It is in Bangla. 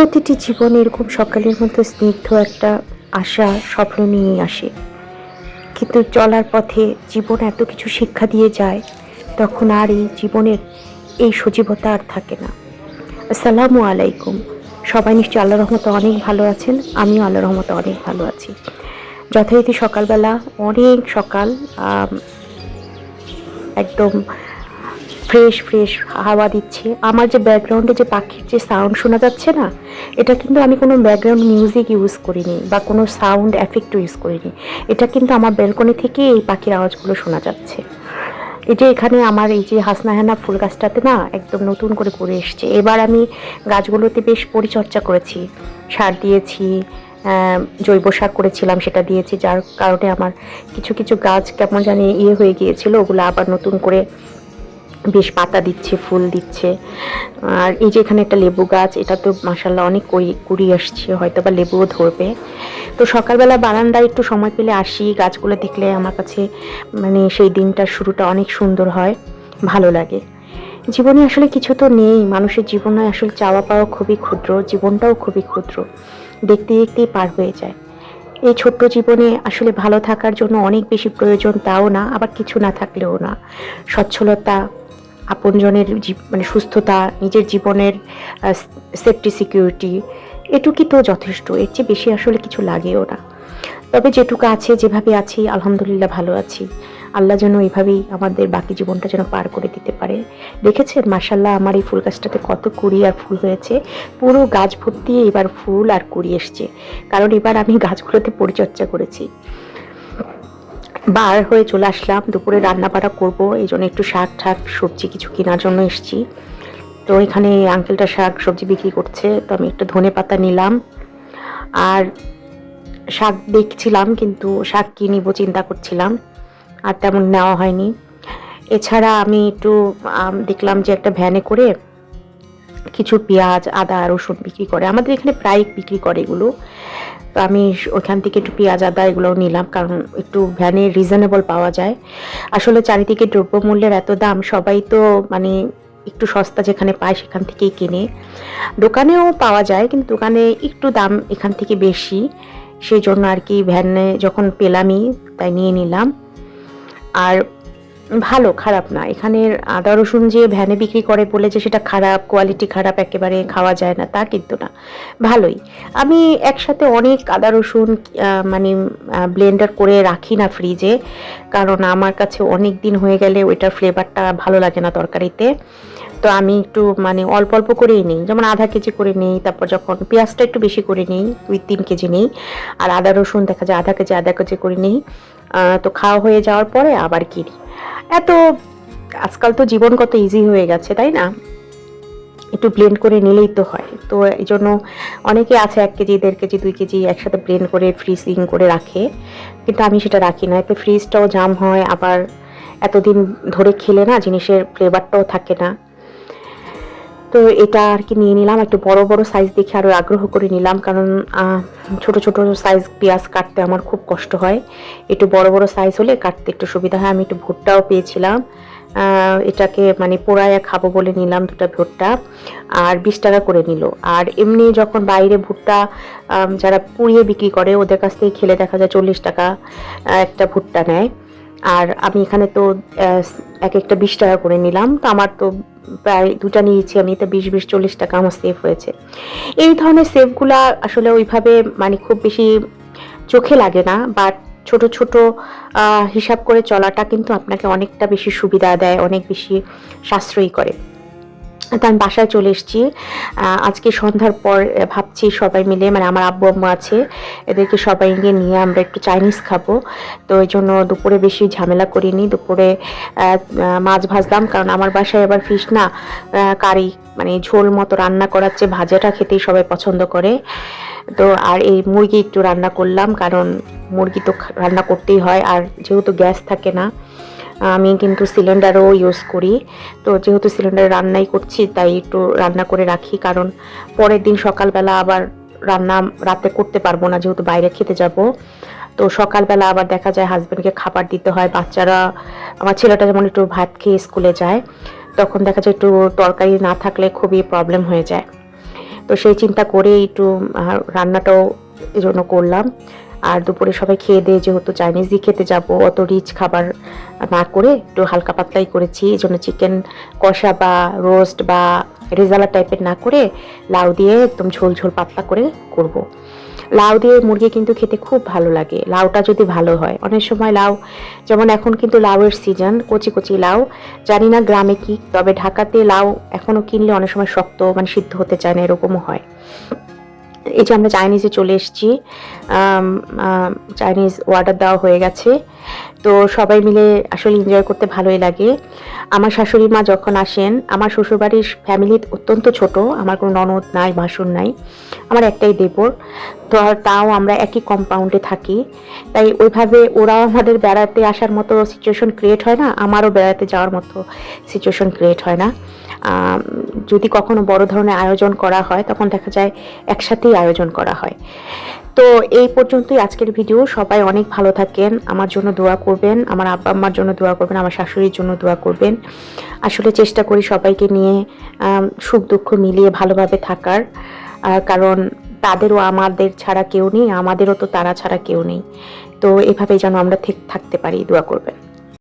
প্রতিটি জীবনে এরকম সকালের মতো স্নিগ্ধ একটা আশা, স্বপ্ন নিয়ে আসে। কিন্তু চলার পথে জীবন এত কিছু শিক্ষা দিয়ে যায়, তখন আর এই জীবনের এই সজীবতা আর থাকে না। আসসালামু আলাইকুম। সবাই নিশ্চয়ই আল্লাহ রহমতে অনেক ভালো আছেন, আমিও আল্লাহ রহমতে অনেক ভালো আছি। যথারীতি সকালবেলা অনেক সকাল একদম ফ্রেশ ফ্রেশ হাওয়া দিচ্ছে। আমার যে ব্যাকগ্রাউন্ডে যে পাখির যে সাউন্ড শোনা যাচ্ছে না, এটা কিন্তু আমি কোনো ব্যাকগ্রাউন্ড মিউজিক ইউজ করিনি বা কোনো সাউন্ড এফেক্ট ইউজ করিনি। এটা কিন্তু আমার ব্যালকনি থেকে এই পাখির আওয়াজগুলো শোনা যাচ্ছে। এই যে এখানে আমার এই যে হাসনাহানা ফুল গাছটাতে না একদম নতুন করে করে এসছে। এবার আমি গাছগুলোতে বেশ পরিচর্যা করেছি। সার দিয়েছি জৈব সার করেছিলাম, সেটা দিয়েছি, যার কারণে আমার কিছু কিছু গাছ কেমন জানি ইয়ে হয়ে গিয়েছিল, ওগুলো আবার নতুন করে বেশ পাতা দিচ্ছে, ফুল দিচ্ছে। আর এই যে এখানে একটা লেবু গাছ, এটা তো মাসাল্লাহ অনেক কুড়ি কুড়ি আসছে, হয়তো বা লেবুও ধরবে। তো সকালবেলা বারান্দায় একটু সময় পেলে আসি, গাছগুলো দেখলে আমার কাছে মানে সেই দিনটার শুরুটা অনেক সুন্দর হয়, ভালো লাগে। জীবনে আসলে কিছু তো নেই, মানুষের জীবনে আসলে চাওয়া পাওয়া খুবই ক্ষুদ্র, জীবনটাও খুবই ক্ষুদ্র, দেখতে দেখতেই পার হয়ে যায়। এই ছোট্ট জীবনে আসলে ভালো থাকার জন্য অনেক বেশি প্রয়োজন তাও না, আবার কিছু না থাকলেও না। সচ্ছলতা আপনজনের মানে সুস্থতা, নিজের জীবনের সেফটি সিকিউরিটি এটুকুই তো যথেষ্ট। এর চেয়ে বেশি আসলে কিছু লাগেও না। তবে যেটুকু আছে, যেভাবে আছি, আলহামদুলিল্লাহ ভালো আছি। আল্লাহ যেন এইভাবেই আমাদের বাকি জীবনটা যেন পার করে দিতে পারে। দেখেছেন মাসাল্লাহ আমার এই ফুল গাছটাতে কত কুড়ি আর ফুল হয়েছে। পুরো গাছ ভর্তি এবার ফুল আর কুড়ি এসছে। কারণ এবার আমি গাছগুলোতে পরিচর্যা করেছি। বার হয়ে চলে আসলাম। দুপুরে রান্না বাড়া করব, এই জন্য একটু শাক, ঠাক, সবজি কিছু কেনার জন্য এসেছি। তো এখানে আঙ্কেলটা শাক, সবজি বিক্রি করছে, তো আমি একটু ধনে পাতা নিলাম। আর শাক দেখছিলাম, কিন্তু শাক কি নিব চিন্তা করছিলাম, আর তেমন নেওয়া হয়নি। এছাড়া আমি একটু দেখলাম যে একটা ভ্যানে করে কিছু পেঁয়াজ, আদা, রসুন বিক্রি করে। আমাদের এখানে প্রায় বিক্রি করে এগুলো। তো আমি ওখান থেকে একটু পেঁয়াজ, আদা এগুলো নিলাম, কারণ একটু ভ্যানে রিজনেবল পাওয়া যায়। আসলে চারিদিকে দ্রব্যমূল্যের এত দাম, সবাই তো মানে একটু সস্তা যেখানে পায় সেখান থেকেই কিনে। দোকানেও পাওয়া যায়, কিন্তু দোকানে একটু দাম এখান থেকে বেশি। সেই জন্য আর কি ভ্যানে যখন পেলামই, তাই নিয়ে নিলাম। আর ভালো, খারাপ না। এখানের আদা, রসুন যে ভ্যানে বিক্রি করে বলে যে সেটা খারাপ কোয়ালিটি খারাপ, একেবারে খাওয়া যায় না, তা কিন্তু না। ভালোই। আমি একসাথে অনেক আদা, রসুন মানে ব্লেন্ডার করে রাখি না ফ্রিজে কারণ আমার কাছে অনেক দিন হয়ে গেলে ওইটার ফ্লেভারটা ভালো লাগে না তরকারিতে। তো আমি একটু মানে অল্প অল্প করেই নিই। যেমন আধা কেজি করে নিই, তারপর যখন পেঁয়াজটা একটু বেশি করে নিই দুই তিন কেজি নিই, আর আদা, রসুন দেখা যায় আধা কেজি আধা কেজি করে নিই তো খাওয়া হয়ে যাওয়ার পরে আবার কিনি। এত, আজকাল তো জীবন কত ইজি হয়ে গেছে, তাই না? একটু ব্লেন্ড করে নিলেই তো হয়। তো এই জন্য অনেকে আছে এক কেজি, দেড় কেজি, দুই কেজি একসাথে ব্লেন্ড করে ফ্রিজিং করে রাখে। কিন্তু আমি সেটা রাখি না। এতে ফ্রিজটাও জাম হয়, আবার এতদিন ধরে খেলে না, জিনিসের ফ্লেভারটাও থাকে না। তো এটা আর কি নিয়ে নিলাম। একটু বড় বড় সাইজ দেখে আরও আগ্রহ করে নিলাম। কারণ ছোট ছোট সাইজ পেঁয়াজ কাটতে আমার খুব কষ্ট হয়। একটু বড় বড় সাইজ হলে কাটতে একটু সুবিধা হয়। আমি একটু ভুট্টাও পেয়েছিলাম। এটাকে মানে পোড়ায়া খাব বলে নিলাম দুটো ভুট্টা। আর বিশ টাকা করে নিল। আর এমনি যখন বাইরে ভুট্টা যারা পুড়িয়ে বিক্রি করে, ওদের কাছ থেকে খেলে দেখা যায় চল্লিশ টাকা একটা ভুট্টা নেয়। আর আমি এখানে তো এক একটা বিশ টাকা করে নিলাম। তো আমার তো প্রায় দুটা নিয়েছি, আমি তো বিশ বিশ, চল্লিশ টাকা আমার সেভ হয়েছে। এই ধরনের সেভগুলা আসলে ওইভাবে মানে খুব বেশি চোখে লাগে না বাট ছোট ছোট হিসাব করে চলাটা কিন্তু আপনাকে অনেকটা বেশি সুবিধা দেয়, অনেক বেশি সাশ্রয়ী করে। তো আমি বাসায় চলে এসেছি। আজকে সন্ধ্যার পর ভাবছি সবাই মিলে মানে আমার আব্বু আম্মু আছে, এদেরকে সবাইকে নিয়ে আমরা একটু চাইনিজ খাব। তো এই জন্য দুপুরে বেশি ঝামেলা করিনি। দুপুরে মাছ ভাজলাম, কারণ আমার বাসায় এবার ফিশ না। কারি মানে ঝোল মতো রান্না করার চেয়ে ভাজাটা খেতেই সবাই পছন্দ করে। তো আর এই মুরগি একটু রান্না করলাম, কারণ মুরগি তো রান্না করতেই হয়, আর যেহেতু গ্যাস থাকে না আমি কিন্তু সিলিন্ডারও ইউজ করি। তো যেহেতু সিলিন্ডারে রান্নাই করছি, তাই একটু রান্না করে রাখি। কারণ পরের দিন সকালবেলা আবার রান্না রাতে করতে পারব না, যেহেতু বাইরে খেতে যাব। তো সকালবেলা আবার দেখা যায় হাজব্যান্ডকে খাবার দিতে হয়। বাচ্চারা, আমার ছেলেটা যেমন একটু ভাত খেয়ে স্কুলে যায়, তখন দেখা যায় একটু তরকারি না থাকলে খুবই প্রবলেম হয়ে যায়। তো সেই চিন্তা করে একটু রান্নাটাও এই জন্য করলাম। আর দুপুরে সবাই খেয়ে দিয়ে যেহেতু চাইনিজই খেতে যাব, অত রিচ খাবার না করে একটু হালকা পাতলাই করেছি। এই জন্য চিকেন কষা বা রোস্ট বা রেজালা টাইপের না করে লাউ দিয়ে একদম ঝোল ঝোল পাতলা করে করব। লাউ দিয়ে মুরগি কিন্তু খেতে খুব ভালো লাগে। লাউটা যদি ভালো হয়, অনেক সময় লাউ, যেমন এখন কিন্তু লাউয়ের সিজন কচি কচি লাউ। জানি না গ্রামে কি, তবে ঢাকাতে লাউ এখনও কিনলে অনেক সময় শক্ত মানে সিদ্ধ হতে চায় না, এরকমও হয়। এই যে আমরা চাইনিজে চলে এসেছি চাইনিজ অর্ডার দেওয়া হয়ে গেছে। তো সবাই মিলে আসলে এনজয় করতে ভালোই লাগে। আমার শাশুড়ি মা যখন আসেন, আমার শ্বশুরবাড়ির ফ্যামিলি অত্যন্ত ছোট, আমার কোনো ননদ নাই, ভাসুর নাই, আমার একটাই দেবর। তো আর তাও আমরা একই কম্পাউন্ডে থাকি। তাই ওইভাবে ওরাও আমাদের বেড়াতে আসার মতো সিচুয়েশন ক্রিয়েট হয় না, আমারও বেড়াতে যাওয়ার মতো সিচুয়েশন ক্রিয়েট হয় না। যদি কখনো বড় ধরনের আয়োজন করা হয়, তখন দেখা যায় একসাথেই আয়োজন করা হয়। তো এই পর্যন্তই আজকের ভিডিও। সবাই অনেক ভালো থাকেন। আমার জন্য দোয়া করবেন। আমার আব্বা আম্মার জন্য দোয়া করবেন। আমার শাশুড়ির জন্য দোয়া করবেন। আসলে চেষ্টা করি সবাইকে নিয়ে সুখ দুঃখ মিলিয়ে ভালোভাবে থাকার। কারণ তাদেরও আমাদের ছাড়া কেউ নেই। আমাদেরও তো তারা ছাড়া কেউ নেই। তো এভাবেই যেন আমরা থাকতে পারি। দোয়া করবেন।